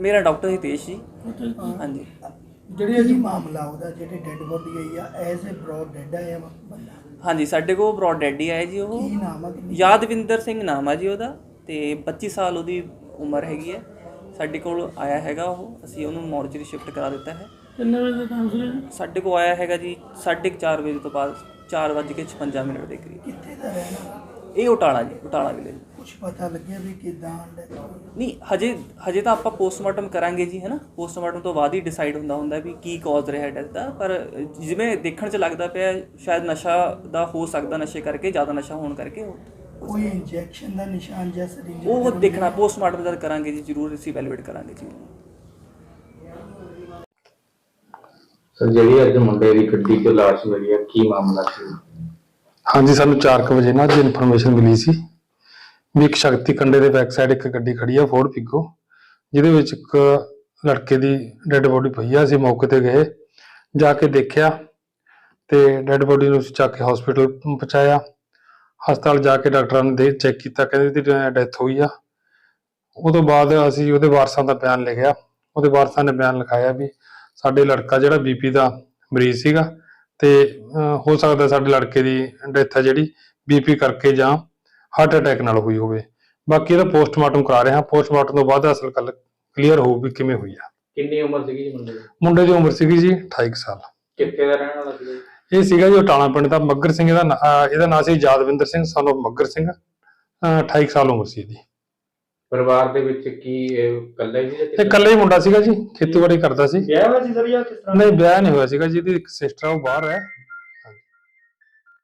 ਮੇਰਾ ਡਾਕਟਰ ਹਿਤੇਸ਼ ਜੀ। ਹਾਂਜੀ। ਜਿਹੜੀ ਜੀ ਮਾਮਲਾ ਉਹਦਾ ਜਿਹੜੇ ਡੈੱਡ ਬੋਡੀ ਆਈ ਆ ਐਜ਼ ਅ ਬ੍ਰੌਡ ਡੈੱਡ ਆਇਆ ਬੰਦਾ? ਹਾਂਜੀ ਸਾਡੇ ਕੋਲ ਬ੍ਰੌਡ ਡੈੱਡ ਹੀ ਆਇਆ ਜੀ ਉਹ। ਯਾਦਵਿੰਦਰ ਸਿੰਘ ਨਾਮ ਆ ਜੀ ਉਹਦਾ। ਤੇ 25 ਸਾਲ ਉਹਦੀ ਉਮਰ ਹੈਗੀ ਹੈ। ਸਾਡੇ ਕੋਲ ਆਇਆ ਹੈਗਾ ਉਹ। ਅਸੀਂ ਉਹਨੂੰ ਮੋਰਚਰੀ ਸ਼ਿਫਟ ਕਰਾ ਦਿੱਤਾ ਹੈ। ਕਿੰਨੇ ਵਜੇ ਦਾ ਟਾਈਮ ਸੀ ਸਾਡੇ ਕੋਲ ਆਇਆ ਹੈਗਾ ਜੀ 4:30 ਵਜੇ ਤੋਂ ਬਾਅਦ 4:56 ਮਿੰਟ ਦੇ ਕਰੀਬ। ਕਿੱਥੇ ਦਾ ਰਹਿਣਾ ਇਹ ਉਟਾਲਾ ਜੀ ਉਟਾਲਾ ਵਿਲੇਜ ਕੁਝ ਪਤਾ ਲੱਗਿਆ ਵੀ ਕਿਦਾਂ ਨਹੀਂ ਹਜੇ ਹਜੇ ਤਾਂ ਆਪਾਂ ਪੋਸਟਮਾਰਟਮ ਕਰਾਂਗੇ ਜੀ ਹੈਨਾ ਪੋਸਟਮਾਰਟਮ ਤੋਂ ਬਾਅਦ ਹੀ ਡਿਸਾਈਡ ਹੁੰਦਾ ਹੁੰਦਾ ਵੀ ਕੀ ਕਾਜ਼ ਰਿਹਾ ਡੈਥ ਦਾ। ਪਰ ਜਿਵੇਂ ਦੇਖਣ 'ਚ ਲੱਗਦਾ ਪਿਆ ਸ਼ਾਇਦ ਨਸ਼ਾ ਦਾ ਹੋ ਸਕਦਾ ਨਸ਼ੇ ਕਰਕੇ ਜ਼ਿਆਦਾ ਨਸ਼ਾ ਹੋਣ ਕਰਕੇ ਉਹ। ਕੋਈ ਇੰਜੈਕਸ਼ਨ ਦਾ ਨਿਸ਼ਾਨ ਜਾਂ ਸਰਿੰਜ ਉਹ ਦੇਖਣਾ ਪੋਸਟਮਾਰਟਮ ਜਦ ਕਰਾਂਗੇ ਜੀ ਜ਼ਰੂਰ ਅਸੀਂ ਵੈਲਿਡੇਟ ਕਰਾਂਗੇ ਜੀ। ਸਰ ਜਿਹੜੀ ਅੱਜ ਮੁੰਡੇ ਦੀ ਗੱਡੀ 'ਚ ਲਾਸ਼ ਮਿਲੀ ਹੈ ਕੀ ਮਾਮਲਾ ਸੀ? ਹਾਂਜੀ ਸਾਨੂੰ 4:00 ਵਜੇ ਨਾ ਅੱਜ ਇਨਫੋਰਮੇਸ਼ਨ ਮਿਲੀ ਸੀ। ਵੀ ਇੱਕ ਸ਼ਕਤੀ ਕੰਡੇ ਦੇ ਬੈਕ ਸਾਈਡ ਇੱਕ ਗੱਡੀ ਖੜੀ ਆ ਫੋਰਡ ਪਿੱਗੋ ਜਿਹਦੇ ਵਿੱਚ ਇੱਕ ਲੜਕੇ ਦੀ ਡੈੱਡ ਬੋਡੀ ਪਈ ਆ। ਅਸੀਂ ਮੌਕੇ ਤੇ ਗਏ ਜਾ ਕੇ ਦੇਖਿਆ ਤੇ ਡੈੱਡ ਬੋਡੀ ਨੂੰ ਅਸੀਂ ਚੱਕ ਕੇ ਹਸਪੀਟਲ ਪਹੁੰਚਾਇਆ। ਹਸਪਤਾਲ ਜਾ ਕੇ ਡਾਕਟਰਾਂ ਨੇ ਦੇ ਚੈੱਕ ਕੀਤਾ ਕਹਿੰਦੇ ਦੀ ਡੈਥ ਹੋਈ ਆ। ਉਹ ਤੋਂ ਬਾਅਦ ਅਸੀਂ ਉਹਦੇ ਵਾਰਸਾਂ ਦਾ ਬਿਆਨ ਲਿਖਿਆ। ਉਹਦੇ ਵਾਰਸਾਂ ਨੇ ਬਿਆਨ ਲਿਖਾਇਆ ਵੀ ਸਾਡੇ ਲੜਕਾ ਜਿਹੜਾ ਬੀਪੀ ਦਾ ਮਰੀਜ਼ ਸੀਗਾ ਤੇ ਹੋ ਸਕਦਾ ਸਾਡੇ ਲੜਕੇ ਦੀ ਡੈਥ ਆ ਜਿਹੜੀ ਬੀਪੀ ਕਰਕੇ ਜਾਂ ਹਾਰਟ ਅਟੈਕ ਨਾਲ ਹੋਈ ਹੋਵੇ। ਬਾਕੀ ਇਹਦਾ ਪੋਸਟਮਾਰਟਮ ਕਰਾ ਰਹੇ ਹਾਂ। ਪੋਸਟਮਾਰਟਮ ਤੋਂ ਬਾਅਦ ਅਸਲ ਗੱਲ ਕਲੀਅਰ ਹੋਊ ਵੀ ਕਿਵੇਂ ਹੋਈ ਆ। ਕਿੰਨੀ ਉਮਰ ਸੀਗੀ ਜੀ ਮੁੰਡੇ ਦੀ? ਮੁੰਡੇ ਦੀ ਉਮਰ ਸੀਗੀ ਜੀ 28 ਕੁ ਸਾਲ। ਕਿੱਥੇ ਦਾ ਰਹਿਣ ਵਾਲਾ ਜੀ? ਇਹ ਸੀਗਾ ਜੀ ਟਾਣਾ ਪਿੰਡ ਦਾ ਮੱਗਰ ਸਿੰਘ ਇਹਦਾ ਇਹਦਾ ਨਾਂ ਸੀ ਯਾਦਵਿੰਦਰ ਸਿੰਘ son of ਮੱਗਰ ਸਿੰਘ ਅਹ, 28 ਕੁ ਸਾਲ ਉਮਰ ਸੀ ਇਹਦੀ। ਪਰਿਵਾਰ ਦੇ ਵਿੱਚ ਕੀ ਇਹ ਇਕੱਲਾ ਹੀ ਸੀ ਜਾਂ ਇਹ ਇਕੱਲਾ ਹੀ ਮੁੰਡਾ ਸੀਗਾ ਜੀ ਖੇਤੀਬਾੜੀ ਕਰਦਾ ਸੀ। ਵਿਆਹ ਹੋਇਆ ਸੀ ਸਰ ਜਾਂ ਕਿਸ ਤਰ੍ਹਾਂ? ਨਹੀਂ ਵਿਆਹ ਨਹੀਂ ਹੋਇਆ ਸੀਗਾ ਜੀ ਇਹਦੀ ਇੱਕ ਸਿਸਟਰ ਉਹ ਬਾਹਰ ਹੈ।